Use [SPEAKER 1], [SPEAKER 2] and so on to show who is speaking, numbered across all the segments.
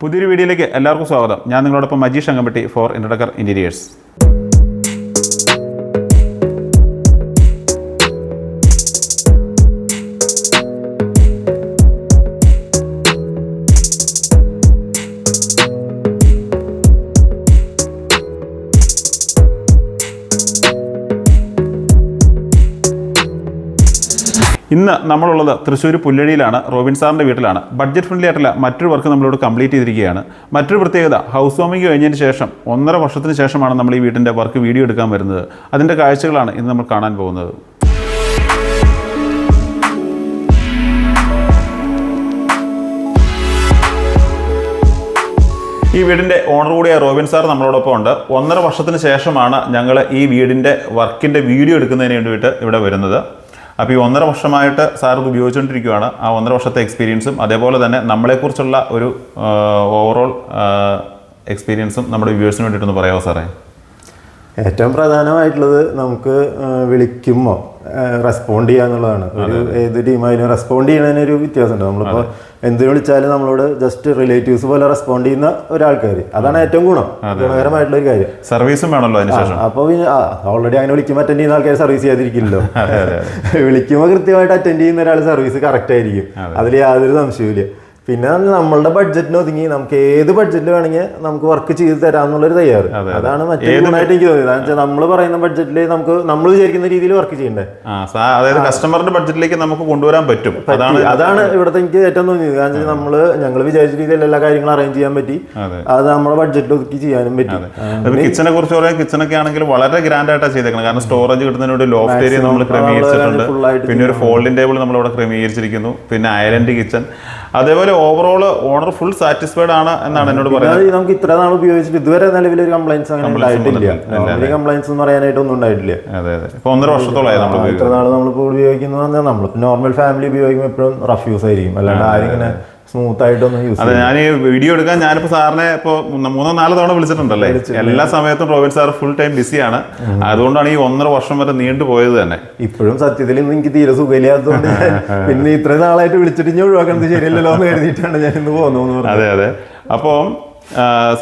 [SPEAKER 1] പുതിയൊരു വീഡിയോയിലേക്ക് എല്ലാവർക്കും സ്വാഗതം. ഞാൻ നിങ്ങളോടൊപ്പം Majeesh Angampatti for Intradecor interiors ഇന്ന് നമ്മളുള്ളത് തൃശ്ശൂർ പുല്ലഴിയിലാണ് റോബിൻ സാറിന്റെ വീട്ടിലാണ്. ബഡ്ജറ്റ് ഫ്രണ്ട്ലി ആയിട്ടുള്ള മറ്റൊരു വർക്ക് നമ്മളിവിടെ കംപ്ലീറ്റ് ചെയ്തിരിക്കുകയാണ്. മറ്റൊരു പ്രത്യേകത ഹൗസ് വാമിംഗ് കഴിഞ്ഞതിന് ശേഷം ഒന്നര വർഷത്തിന് ശേഷമാണ് നമ്മൾ ഈ വീടിന്റെ വർക്ക് വീഡിയോ എടുക്കാൻ വരുന്നത്. അതിന്റെ കാഴ്ചകളാണ് ഇന്ന് നമ്മൾ കാണാൻ പോകുന്നത്. ഈ വീടിന്റെ ഓണർ കൂടിയ റോബിൻ സാർ നമ്മളോടൊപ്പം ഉണ്ട്. ഒന്നര വർഷത്തിന് ശേഷമാണ് ഞങ്ങൾ ഈ വീടിന്റെ വർക്കിന്റെ വീഡിയോ എടുക്കുന്നതിന് വേണ്ടിയിട്ട് ഇവിടെ വരുന്നത്. അപ്പോൾ ഈ ഒന്നര വർഷമായിട്ട് സാർ ഇത് ഉപയോഗിച്ചുകൊണ്ടിരിക്കുകയാണ്. ആ ഒന്നര വർഷത്തെ എക്സ്പീരിയൻസും അതേപോലെ തന്നെ നമ്മളെക്കുറിച്ചുള്ള ഒരു ഓവറോൾ എക്സ്പീരിയൻസും നമ്മുടെ വ്യൂവേഴ്സിന് വേണ്ടിയിട്ടൊന്ന് പറയാമോ സാറേ?
[SPEAKER 2] ഏറ്റവും പ്രധാനമായിട്ടുള്ളത് നമുക്ക് വിളിക്കുമ്പോൾ റെസ്പോണ്ട് ചെയ്യുക എന്നുള്ളതാണ് ഒരു ഏത് ടീമായാലും റെസ്പോണ്ട് ചെയ്യുന്നതിന് ഒരു വ്യത്യാസമുണ്ട്. നമ്മളിപ്പോൾ എന്ത് വിളിച്ചാലും നമ്മളോട് ജസ്റ്റ് റിലേറ്റീവ്സ് പോലെ റെസ്പോണ്ട് ചെയ്യുന്ന ഒരാൾക്കാർ അതാണ് ഏറ്റവും ഗുണം. ഗുണകരമായിട്ടുള്ള ഒരു കാര്യം.
[SPEAKER 1] സർവീസും വേണമല്ലോ
[SPEAKER 2] അപ്പോൾ ഓൾറെഡി അങ്ങനെ വിളിക്കുമ്പോൾ അറ്റൻഡ് ചെയ്യുന്ന ആൾക്കാർ സർവീസ് ചെയ്യാതിരിക്കില്ലല്ലോ. വിളിക്കുമ്പോൾ കൃത്യമായിട്ട് അറ്റൻഡ് ചെയ്യുന്ന ഒരാൾ സർവീസ് കറക്റ്റ് ആയിരിക്കും. അതിൽ യാതൊരു സംശയവുമില്ല. പിന്നെ നമ്മളുടെ ബഡ്ജറ്റിന് ഒതുങ്ങി. നമുക്ക് ഏത് ബഡ്ജറ്റിൽ വേണമെങ്കിൽ നമുക്ക് വർക്ക് ചെയ്ത് തരാമെന്നുള്ളൊരു തയ്യാറ്. അതാണ് മറ്റേതായിട്ട് ഗുണമായിട്ട് എനിക്ക് തോന്നിയത്. നമ്മൾ പറയുന്ന ബഡ്ജറ്റിൽ നമുക്ക് നമ്മൾ വിചാരിക്കുന്ന രീതിയിൽ വർക്ക് ചെയ്യണ്ടേ?
[SPEAKER 1] അതായത് കസ്റ്റമറിന്റെ ബഡ്ജറ്റിലേക്ക് നമുക്ക് കൊണ്ടുവരാൻ പറ്റും. അതാണ്
[SPEAKER 2] അതാണ് ഇവിടുത്തെ എനിക്ക് ഏറ്റവും തോന്നിയത്. കാരണം നമ്മൾ ഞങ്ങൾ വിചാരിച്ച രീതിയിൽ എല്ലാ കാര്യങ്ങളും അറേഞ്ച് ചെയ്യാൻ പറ്റി.
[SPEAKER 1] അത്.
[SPEAKER 2] നമ്മുടെ ബഡ്ജറ്റിൽ ഒതുക്കി ചെയ്യാനും പറ്റി.
[SPEAKER 1] കിച്ചനെ കുറിച്ച് പറയാൻ കിച്ചനൊക്കെ ആണെങ്കിൽ വളരെ ഗ്രാൻഡ് ആയിട്ടാണ് ചെയ്തേക്കുന്നത് കാരണം സ്റ്റോറേജ് കിട്ടുന്നതിന് വേണ്ടി ലോഫ്റ്റ് ഏരിയ നമ്മൾ ക്രമീകരിച്ചിട്ടുണ്ട്. പിന്നെ ഒരു ഫോൾഡിംഗ് ടേബിൾ നമ്മൾ നമ്മളിവിടെ ക്രമീകരിച്ചിരിക്കുന്നു. പിന്നെ ഐലൻഡ് കിച്ചൺ അതേപോലെ ഓവറോൾ ഓണർ ഫുൾ സാറ്റിസ്ഫൈഡ് ആണ് എന്നാണ് എന്നോട് പറയുന്നത്.
[SPEAKER 2] നമുക്ക് ഇത്ര നാൾ ഉപയോഗിച്ചിട്ട് ഇതുവരെ നിലവിൽ ഒരു കംപ്ലൈൻസ് അങ്ങനെ ഉണ്ടായിട്ടില്ല. കംപ്ലൈൻസ് എന്ന് പറയാനായിട്ട് ഒന്നും ഉണ്ടായിട്ടില്ല.
[SPEAKER 1] അതെ അതെ. ഇപ്പൊ ഒന്നര വർഷത്തോളമായി നമ്മൾ
[SPEAKER 2] ഇത്ര നാൾ നമ്മളിപ്പോൾ ഉപയോഗിക്കുന്നത് നമ്മൾ നോർമൽ ഫാമിലി ഉപയോഗിക്കുമ്പോൾ എപ്പോഴും റഫ് യൂസ് ആയിരിക്കും. അല്ലാണ്ട് ആരും ഇങ്ങനെ സ്മൂത്ത് ആയിട്ടൊന്നും യൂസ്
[SPEAKER 1] അതെ ഞാൻ ഈ വീഡിയോ എടുക്കാൻ ഞാനിപ്പോ സാറിനെ ഇപ്പൊ മൂന്നോ നാലോ തവണ വിളിച്ചിട്ടുണ്ടല്ലേ? എല്ലാ സമയത്തും റോബിൻ സാർ ഫുൾ ടൈം ബിസിയാണ് അതുകൊണ്ടാണ് ഈ ഒന്നര വർഷം വരെ നീണ്ടു പോയത് തന്നെ.
[SPEAKER 2] ഇപ്പോഴും സത്യത്തിൽ ഇന്ന് എനിക്ക് തീരെ സുഖമില്ലാത്തതുകൊണ്ട് പിന്നെ ഇത്രയും നാളായിട്ട് വിളിച്ചിട്ട് ഇനി ഒഴിവാക്കുന്നത് ശരിയല്ലല്ലോ എന്ന് കരുതിയിട്ടാണ് ഞാൻ ഇന്ന് പറഞ്ഞു
[SPEAKER 1] അതെ അതെ. അപ്പോൾ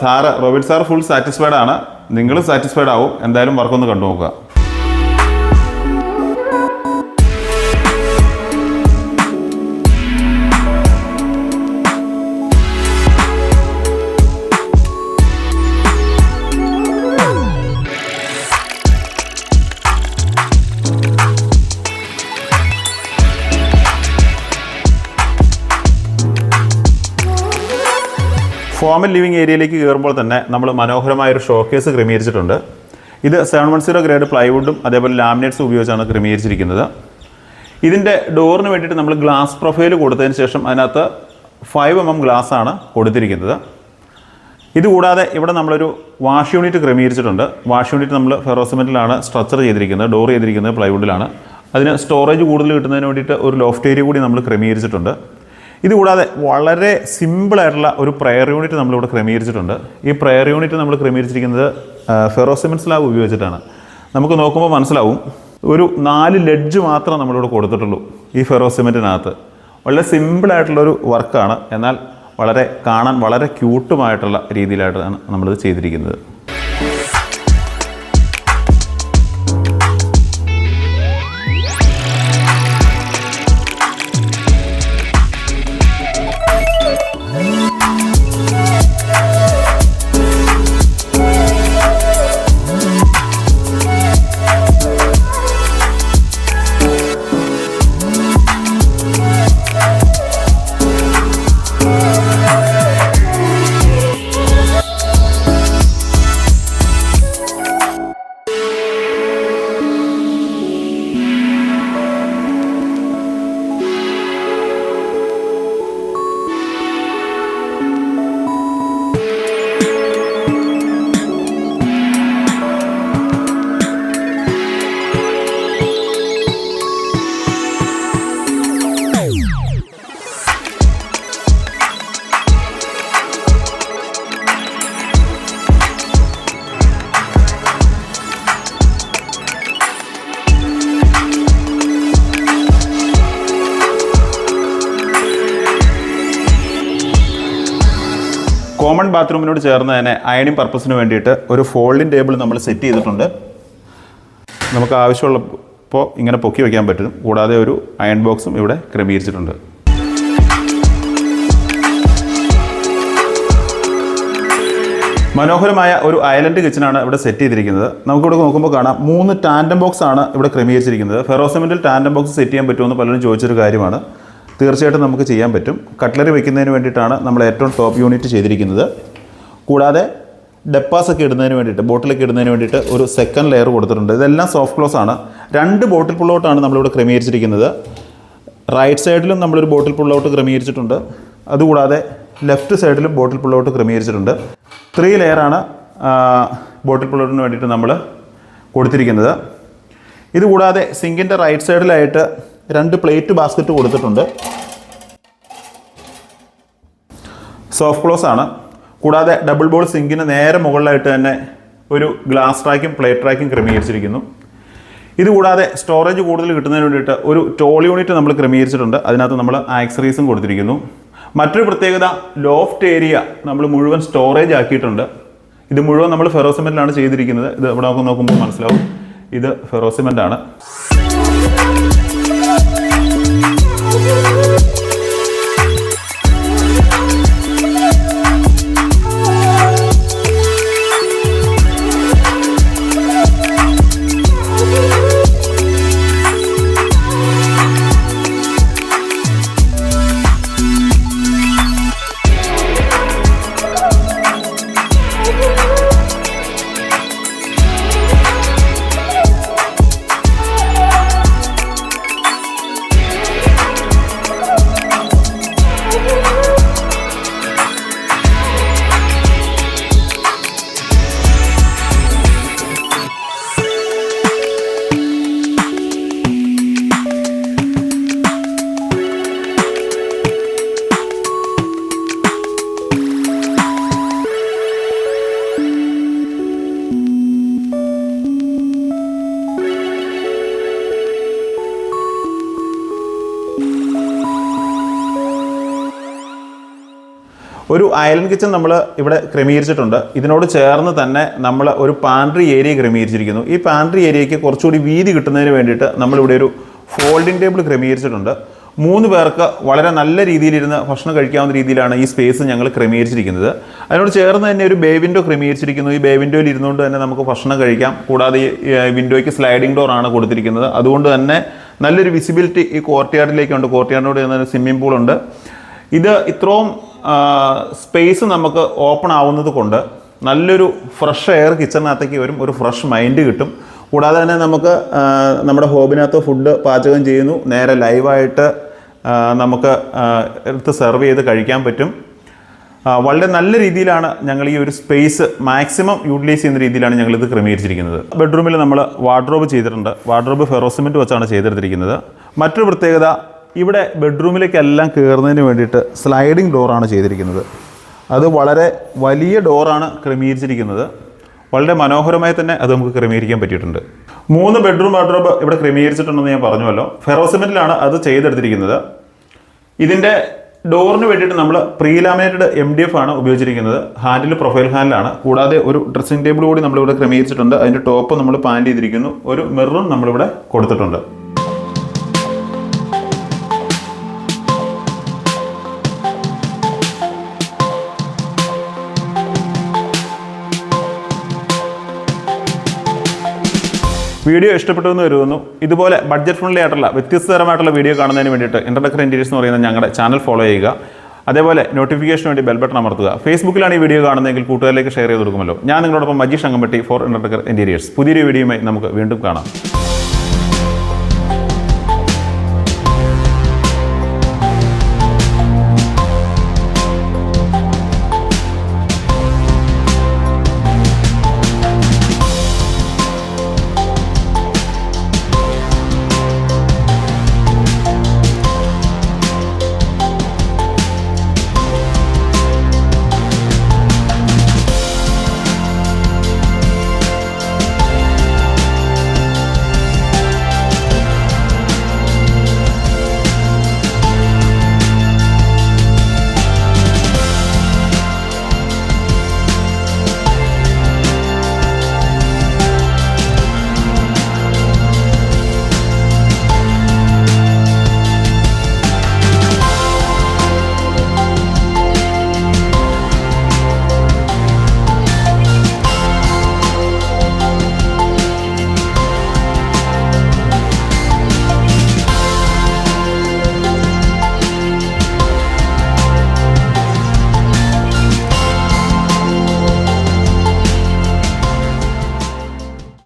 [SPEAKER 1] sir Robin sir full satisfied ആണ്. നിങ്ങളും സാറ്റിസ്ഫൈഡ് ആവും. എന്തായാലും വർക്കൊന്ന് കണ്ടു നോക്കുക ഫോമൽ ലിവിംഗ് ഏരിയയിലേക്ക് കയറുമ്പോൾ തന്നെ നമ്മൾ മനോഹരമായ ഒരു ഷോക്കേസ് ക്രമീകരിച്ചിട്ടുണ്ട്. ഇത് സെവൻ വൺ സീറോ ഗ്രേഡ് പ്ലൈവുഡും അതേപോലെ ലാമിനേറ്റ്സും ഉപയോഗിച്ചാണ് ക്രമീകരിച്ചിരിക്കുന്നത്. ഇതിന്റെ ഡോറിന് വേണ്ടിയിട്ട് നമ്മൾ ഗ്ലാസ് പ്രൊഫൈൽ കൊടുത്തതിന് ശേഷം അതിനകത്ത് ഫൈവ് എം എം ഗ്ലാസ് ആണ് കൊടുത്തിരിക്കുന്നത്. ഇതുകൂടാതെ ഇവിടെ നമ്മളൊരു വാഷ് യൂണിറ്റ് ക്രമീകരിച്ചിട്ടുണ്ട്. വാഷ് യൂണിറ്റ് നമ്മൾ ഫെറോസിമെന്റിലാണ് സ്ട്രക്ചർ ചെയ്തിരിക്കുന്നത് ഡോർ ചെയ്തിരിക്കുന്നത് പ്ലൈവുഡിലാണ് അതിന് സ്റ്റോറേജ് കൂടുതൽ കിട്ടുന്നതിന് വേണ്ടിയിട്ട് ഒരു ലോഫ്റ്റ് ഏരിയ കൂടി നമ്മൾ ക്രമീകരിച്ചിട്ടുണ്ട്. ഇതുകൂടാതെ വളരെ സിമ്പിളായിട്ടുള്ള ഒരു പ്രയർ യൂണിറ്റ് നമ്മളിവിടെ ക്രമീകരിച്ചിട്ടുണ്ട്. ഈ പ്രയർ യൂണിറ്റ് നമ്മൾ ക്രമീകരിച്ചിരിക്കുന്നത് ഫെറോസിമൻ സ്ലാബ് ഉപയോഗിച്ചിട്ടാണ്. നമുക്ക് നോക്കുമ്പോൾ മനസ്സിലാവും ഒരു നാല് ലെഡ്ജ് മാത്രമേ നമ്മളിവിടെ കൊടുത്തിട്ടുള്ളൂ ഈ ഫെറോസിമെന്റിനകത്ത്. വളരെ സിമ്പിളായിട്ടുള്ളൊരു വർക്കാണ് എന്നാൽ വളരെ കാണാൻ വളരെ ക്യൂട്ടുമായിട്ടുള്ള രീതിയിലായിട്ടാണ് നമ്മളിത് ചെയ്തിരിക്കുന്നത്. കോമൺ ബാത്റൂമിനോട് ചേർന്ന് തന്നെ അയണിങ് പർപ്പസിന് വേണ്ടിയിട്ട് ഒരു ഫോൾഡിംഗ് ടേബിൾ നമ്മൾ സെറ്റ് ചെയ്തിട്ടുണ്ട്. നമുക്ക് ആവശ്യമുള്ളപ്പോൾ ഇങ്ങനെ പൊക്കി വയ്ക്കാൻ പറ്റും. കൂടാതെ ഒരു അയൺ ബോക്സും ഇവിടെ ക്രമീകരിച്ചിട്ടുണ്ട്. മനോഹരമായ ഒരു ഐലൻഡ് കിച്ചനാണ് ഇവിടെ സെറ്റ് ചെയ്തിരിക്കുന്നത്. നമുക്കിവിടെ നോക്കുമ്പോൾ കാണാം മൂന്ന് ടാൻഡം ബോക്സ് ആണ് ഇവിടെ ക്രമീകരിച്ചിരിക്കുന്നത്. ഫെറോസെമെന്റിൽ ടാൻഡം ബോക്സ് സെറ്റ് ചെയ്യാൻ പറ്റുമെന്ന് പലരും ചോദിച്ചൊരു കാര്യമാണ്. തീർച്ചയായിട്ടും നമുക്ക് ചെയ്യാൻ പറ്റും. കട്ട്ലറി വയ്ക്കുന്നതിന് വേണ്ടിയിട്ടാണ് നമ്മൾ ഏറ്റവും ടോപ്പ് യൂണിറ്റ് ചെയ്തിരിക്കുന്നത്. കൂടാതെ ഡെപ്പാസ് ഒക്കെ ഇടുന്നതിന് വേണ്ടിയിട്ട് ബോട്ടിലൊക്കെ ഇടുന്നതിന് വേണ്ടിയിട്ട് ഒരു സെക്കൻഡ് ലെയർ കൊടുത്തിട്ടുണ്ട്. ഇതെല്ലാം സോഫ്റ്റ് ക്ലോസ് ആണ്. രണ്ട് ബോട്ടിൽ പുള്ളോട്ടാണ് നമ്മളിവിടെ ക്രമീകരിച്ചിരിക്കുന്നത്. റൈറ്റ് സൈഡിലും നമ്മളൊരു ബോട്ടിൽ പുള്ളോട്ട് ക്രമീകരിച്ചിട്ടുണ്ട്. അതുകൂടാതെ ലെഫ്റ്റ് സൈഡിലും ബോട്ടിൽ പുള്ളോട്ട് ക്രമീകരിച്ചിട്ടുണ്ട്. ത്രീ ലെയറാണ് ബോട്ടിൽ പുള്ളോട്ടിന് വേണ്ടിയിട്ട് നമ്മൾ കൊടുത്തിരിക്കുന്നത്. ഇതുകൂടാതെ സിങ്കിന്റെ റൈറ്റ് സൈഡിലായിട്ട് രണ്ട് പ്ലേറ്റ് ബാസ്ക്കറ്റ് കൊടുത്തിട്ടുണ്ട്. സോഫ്റ്റ് ക്ലോസ് ആണ്. കൂടാതെ ഡബിൾ ബോൾ സിങ്കിന് നേരെ മുകളിലായിട്ട് തന്നെ ഒരു ഗ്ലാസ് ട്രാക്കും പ്ലേറ്റ് ട്രാക്കും ക്രമീകരിച്ചിരിക്കുന്നു. ഇതുകൂടാതെ സ്റ്റോറേജ് കൂടുതൽ കിട്ടുന്നതിന് വേണ്ടിയിട്ട് ഒരു ടോൾ യൂണിറ്റ് നമ്മൾ ക്രമീകരിച്ചിട്ടുണ്ട്. അതിനകത്ത് നമ്മൾ ആക്സറീസും കൊടുത്തിരിക്കുന്നു. മറ്റൊരു പ്രത്യേകത ലോഫ്റ്റ് ഏരിയ നമ്മൾ മുഴുവൻ സ്റ്റോറേജ് ആക്കിയിട്ടുണ്ട്. ഇത് മുഴുവൻ നമ്മൾ ഫെറോസിമെന്റിലാണ് ചെയ്തിരിക്കുന്നത്. ഇത് ഇവിടെ നോക്കുമ്പോൾ മനസ്സിലാവും. ഇത് ഫെറോസിമെന്റ് ആണ് ഒരു ഐലൻഡ് കിച്ചൺ നമ്മൾ ഇവിടെ ക്രമീകരിച്ചിട്ടുണ്ട്. ഇതിനോട് ചേർന്ന് തന്നെ നമ്മൾ ഒരു പാൻട്രി ഏരിയ ക്രമീകരിച്ചിരിക്കുന്നു. ഈ പാൻട്രി ഏരിയയ്ക്ക് കുറച്ചുകൂടി വീതി കിട്ടുന്നതിന് വേണ്ടിയിട്ട് നമ്മളിവിടെ ഒരു ഫോൾഡിംഗ് ടേബിൾ ക്രമീകരിച്ചിട്ടുണ്ട്. മൂന്ന് പേർക്ക് വളരെ നല്ല രീതിയിലിരുന്ന് ഭക്ഷണം കഴിക്കാവുന്ന രീതിയിലാണ് ഈ സ്പേസ് ഞങ്ങൾ ക്രമീകരിച്ചിരിക്കുന്നത്. അതിനോട് ചേർന്ന് തന്നെ ഒരു ബേ വിൻഡോ ക്രമീകരിച്ചിരിക്കുന്നു. ഈ ബേ വിൻഡോയിൽ ഇരുന്നുകൊണ്ട് തന്നെ നമുക്ക് ഭക്ഷണം കഴിക്കാം. കൂടാതെ വിൻഡോയ്ക്ക് സ്ലൈഡിംഗ് ഡോർ ആണ് കൊടുത്തിരിക്കുന്നത്. അതുകൊണ്ട് തന്നെ നല്ലൊരു വിസിബിലിറ്റി ഈ കോർട്ട് യാർഡിലേക്കുണ്ട് കോർട്ട് യാർഡിനോട് ചേർന്ന് സ്വിമ്മിംഗ് പൂളുണ്ട് ഇത് ഇത്രയും സ്പേസ് നമുക്ക് ഓപ്പൺ ആവുന്നത് കൊണ്ട് നല്ലൊരു ഫ്രഷ് എയർ കിച്ചണിനകത്തേക്ക് വരും ഒരു ഫ്രഷ് മൈൻഡ് കിട്ടും. കൂടാതെ തന്നെ നമുക്ക് നമ്മുടെ ഹോബിനകത്ത് ഫുഡ് പാചകം ചെയ്യുന്നു. നേരെ ലൈവായിട്ട് നമുക്ക് എടുത്ത് സെർവ് ചെയ്ത് കഴിക്കാൻ പറ്റും. വളരെ നല്ല രീതിയിലാണ് ഞങ്ങൾ ഈ ഒരു സ്പേസ് മാക്സിമം യൂട്ടിലൈസ് ചെയ്യുന്ന രീതിയിലാണ് ഞങ്ങൾ ഇത് ക്രമീകരിച്ചിരിക്കുന്നത്. ബെഡ്റൂമിൽ നമ്മൾ വാർഡ്രോബ് ചെയ്തിട്ടുണ്ട്. വാർഡ്രോബ് ഫെറോസിമെന്റ് വെച്ചാണ് ചെയ്തെടുത്തിരിക്കുന്നത്. മറ്റൊരു പ്രത്യേകത ഇവിടെ ബെഡ്റൂമിലേക്കെല്ലാം കയറുന്നതിന് വേണ്ടിയിട്ട് സ്ലൈഡിംഗ് ഡോറാണ് ചെയ്തിരിക്കുന്നത്. അത് വളരെ വലിയ ഡോറാണ് ക്രമീകരിച്ചിരിക്കുന്നത്. വളരെ മനോഹരമായി തന്നെ അത് നമുക്ക് ക്രമീകരിക്കാൻ പറ്റിയിട്ടുണ്ട്. മൂന്ന് ബെഡ്റൂം വാർഡ്രോബ് ഇവിടെ ക്രമീകരിച്ചിട്ടുണ്ടെന്ന് ഞാൻ പറഞ്ഞുവല്ലോ. ഫെറോസിമെന്റിലാണ് അത് ചെയ്തെടുത്തിരിക്കുന്നത്. ഇതിന്റെ ഡോറിന് വേണ്ടിയിട്ട് നമ്മൾ പ്രീലാമിനേറ്റഡ് എം ഡി എഫ് ആണ് ഉപയോഗിച്ചിരിക്കുന്നത്. ഹാൻഡിൽ പ്രൊഫൈൽ ഹാൻഡിലാണ് കൂടാതെ ഒരു ഡ്രസ്സിംഗ് ടേബിൾ കൂടി നമ്മളിവിടെ ക്രമീകരിച്ചിട്ടുണ്ട്. അതിന്റെ ടോപ്പ് നമ്മൾ പാന്റ് ചെയ്തിരിക്കുന്നു. ഒരു മിററും നമ്മളിവിടെ കൊടുത്തിട്ടുണ്ട്. വീഡിയോ ഇഷ്ടപ്പെട്ടു എന്ന് കരുതുന്നു. ഇതുപോലെ ബഡ്ജറ്റ് ഫ്രണ്ട്ലി ആയിട്ടുള്ള വ്യത്യസ്തതരമായിട്ടുള്ള വീഡിയോ കാണുന്നതിന് വേണ്ടിയിട്ട് ഇന്റർനെറ്റ് ഇന്റീരിയർസ് എന്ന് പറയുന്ന ഞങ്ങളുടെ ചാനൽ ഫോളോ ചെയ്യുക. അതേപോലെ നോട്ടിഫിക്കേഷന് വേണ്ടി ബെൽ ബട്ടൺ അമർത്തുക. ഫേസ്ബുക്കിലാണ് ഈ വീഡിയോ കാണുന്നതെങ്കിൽ കൂട്ടുകാരിലേക്ക് ഷെയർ ചെയ്ത് കൊടുക്കുമല്ലോ. ഞാൻ നിങ്ങളോടൊപ്പം Majeesh Ankampatti for internet interiors പുതിയൊരു വീഡിയോയുമായി നമുക്ക് വീണ്ടും കാണാം.